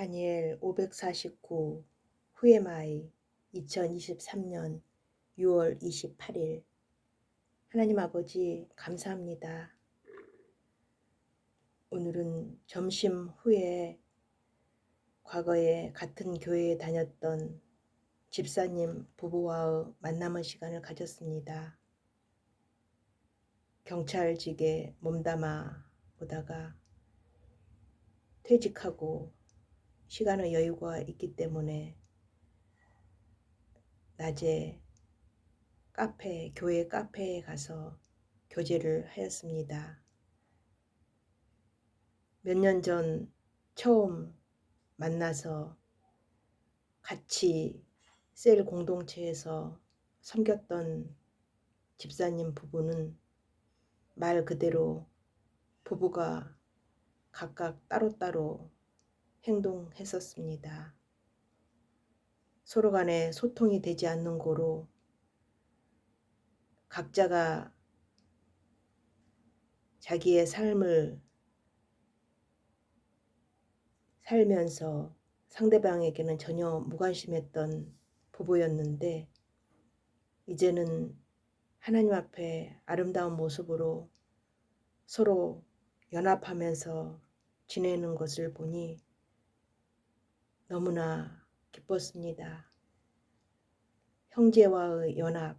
다니엘 549 후에마이 2023년 6월 28일 하나님 아버지 감사합니다. 오늘은 점심 후에 과거에 같은 교회에 다녔던 집사님 부부와의 만남의 시간을 가졌습니다. 경찰직에 몸담아 보다가 퇴직하고 시간의 여유가 있기 때문에 낮에 카페, 교회 카페에 가서 교제를 하였습니다. 몇 년 전 처음 만나서 같이 셀 공동체에서 섬겼던 집사님 부부는 말 그대로 부부가 각각 따로따로 행동했었습니다. 서로 간에 소통이 되지 않는 고로 각자가 자기의 삶을 살면서 상대방에게는 전혀 무관심했던 부부였는데 이제는 하나님 앞에 아름다운 모습으로 서로 연합하면서 지내는 것을 보니 너무나 기뻤습니다. 형제와의 연합,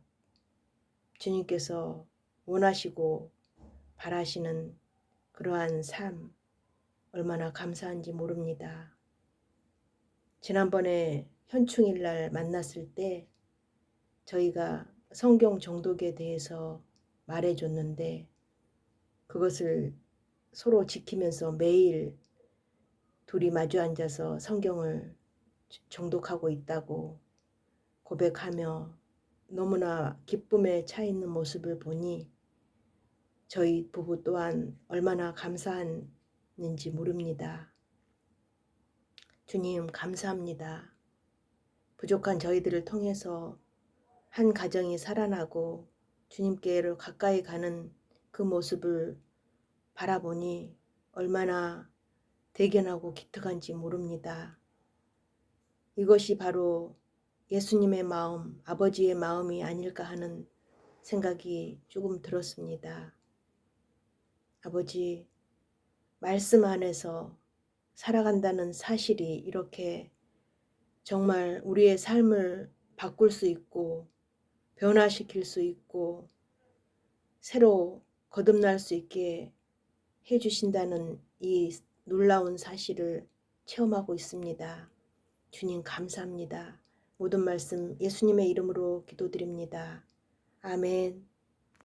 주님께서 원하시고 바라시는 그러한 삶, 얼마나 감사한지 모릅니다. 지난번에 현충일 날 만났을 때 저희가 성경 정독에 대해서 말해줬는데 그것을 서로 지키면서 매일 둘이 마주 앉아서 성경을 정독하고 있다고 고백하며 너무나 기쁨에 차 있는 모습을 보니 저희 부부 또한 얼마나 감사한지 모릅니다. 주님, 감사합니다. 부족한 저희들을 통해서 한 가정이 살아나고 주님께로 가까이 가는 그 모습을 바라보니 얼마나 대견하고 기특한지 모릅니다. 이것이 바로 예수님의 마음, 아버지의 마음이 아닐까 하는 생각이 조금 들었습니다. 아버지, 말씀 안에서 살아간다는 사실이 이렇게 정말 우리의 삶을 바꿀 수 있고 변화시킬 수 있고 새로 거듭날 수 있게 해주신다는 이 놀라운 사실을 체험하고 있습니다. 주님 감사합니다. 모든 말씀 예수님의 이름으로 기도드립니다. 아멘.